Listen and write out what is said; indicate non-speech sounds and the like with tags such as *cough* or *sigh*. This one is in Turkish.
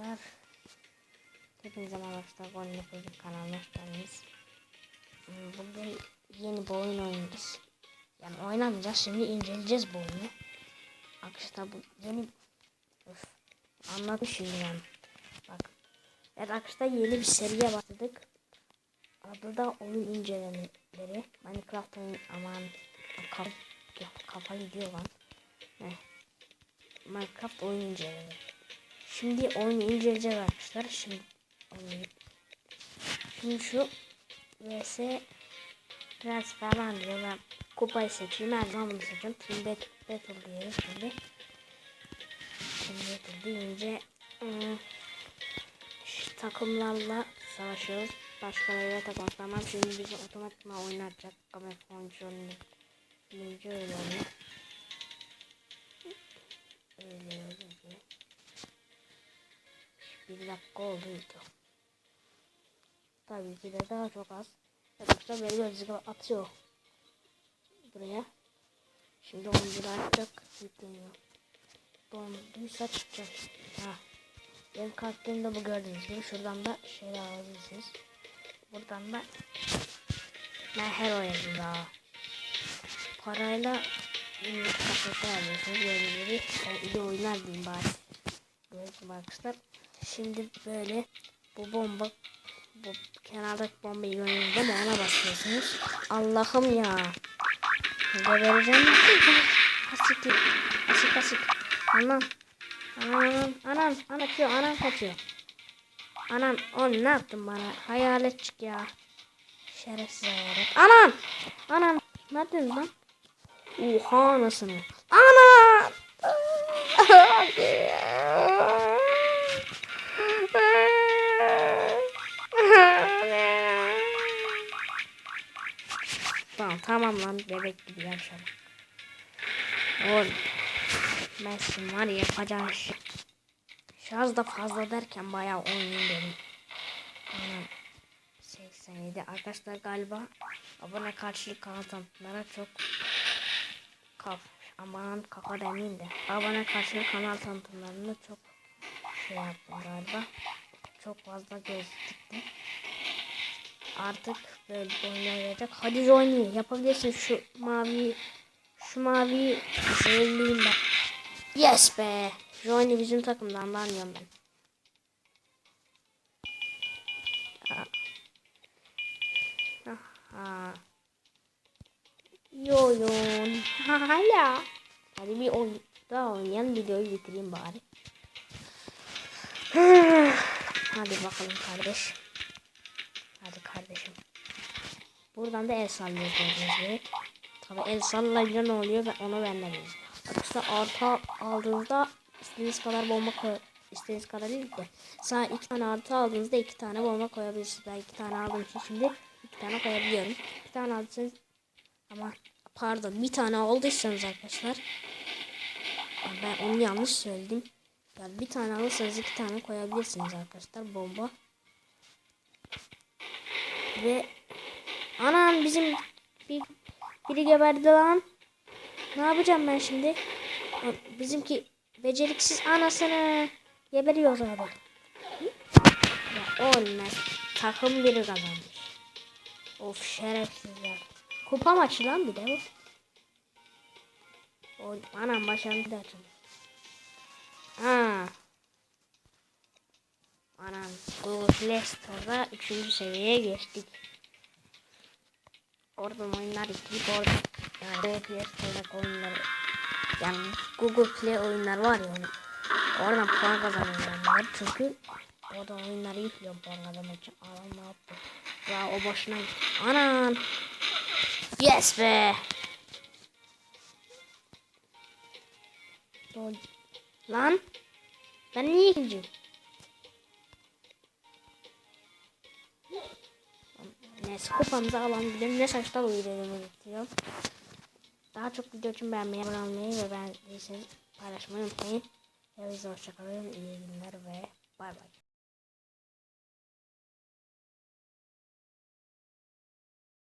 arkadaşlar. Hepinize arkadaşlar. Golden Apple kanalına hoş geldiniz. Hmm, Bugün yeni bir oyun oynayacağız. Yani oynamayacağız. Şimdi inceleyeceğiz bu oyunu. Arkadaşlar bu yeni... Öf, anladım şimdi yani. Bak. Evet arkadaşlar yeni bir seriye başladık. Adı da oyun incelemeleri. Minecraft oyun aman kaf, kafa gidiyor lan. Ne? Minecraft oyun incelemeleri. Şimdi oyunu inceleyeceğiz arkadaşlar. Şimdi oyunu. Şimdi şu vs Prens falan diyor. Ben kupayı seçeyim. Her zaman bunu seçeceğim. Team Battle, battle diyelim şimdi. Team Battle deyince ıı, şu takımlarla savaşıyoruz. Başkalarıyla takımlamaz. Şimdi bizi otomatikman oynatacak. Kamera kontrolünü bilince öyle oluyor. 7 dakika oldu. Tabii ki de daha çok az. Arkadaşlar benim önceki atıyor. Buraya. Şimdi onu bir açacak. Yükleniyor. Donduysa çıkacak. Ha. Benim kartlarımda bu gördüğünüz gibi. Şuradan da şeyler alabilirsiniz. Buradan da ben her oynadım daha. Parayla hmm, Yeni kapatı alıyorsunuz. Böyle bir iyi oynar diyeyim bari. Görüşmek arkadaşlar. Şimdi böyle bu bomba bu kenardaki bombayı görüyorsunuz ama ona basıyorsunuz. Allah'ım ya. Gebereceğim. Asik asik asik. Anam. Anam anam anam kaçıyor anam kaçıyor. Anam on ne yaptın bana? Hayaletçik ya. Şerefsiz hayalet. Anam. Anam. Ne yapıyorsun lan? Oha anasını. Anam. *laughs* tamam lan bebek gibi yaşadım. Oğlum. Şimdi var ya yapacağım şey. Şarj da fazla derken bayağı oynayayım dedim. Anam. 87 arkadaşlar galiba abone karşılık kalan tanıtımlara çok kaf aman kafa demeyeyim de abone karşılık kanal tanıtımlarını çok şey yaptım galiba çok fazla göz diktim artık böyle oynayacak hadi oynayın yapabilirsin şu mavi şu mavi sevdiğim ben yes be Johnny bizim takımdan anlıyorum ben Aha. Yoyon. Hala. Hadi bir oyun daha oynayan videoyu bitireyim bari. *sighs* Hadi bakalım kardeş. Hadi kardeşim. Buradan da el sallıyoruz gördüğünüz gibi. Tabi el sallayınca ne oluyor ben onu bilmiyorum. Arkadaşlar artı aldığınızda istediğiniz kadar bomba koy istediğiniz kadar değil de sana iki tane artı aldığınızda iki tane bomba koyabilirsiniz. Ben iki tane aldığım için şimdi iki tane koyabiliyorum. Bir tane aldıysanız ama pardon bir tane aldıysanız arkadaşlar ben onu yanlış söyledim. Yani bir tane alırsanız iki tane koyabilirsiniz arkadaşlar bomba. Ve anam bizim bir biri geberdi lan. Ne yapacağım ben şimdi? Bizimki beceriksiz anasını geberiyor abi. Ya olmaz. Takım biri kazanmış. Of şerefsizler. Kupa maçı lan bir de bu. O, anam başarılı da açın. Ha. Anam Google Play Store'da 3. seviyeye geçtik. Oradan oyunlar yükleyip orada yani Google Play Store'daki oyunları yani Google Play oyunlar var ya oradan puan kazanıyorum çünkü orada oyunları yüklüyorum puan kazanmak için. Anam ne yaptı? Ya o boşuna gitti. Anam. Yes be. Lan. Ben niye ikinciyim? Neyse kupamızı alalım. Ne saçlar uyuduğumu istiyorum. Daha çok video için beğenmeyi, abone olmayı ve beğendiyseniz paylaşmayı unutmayın. Hepinize hoşçakalın. İyi günler ve bay bay.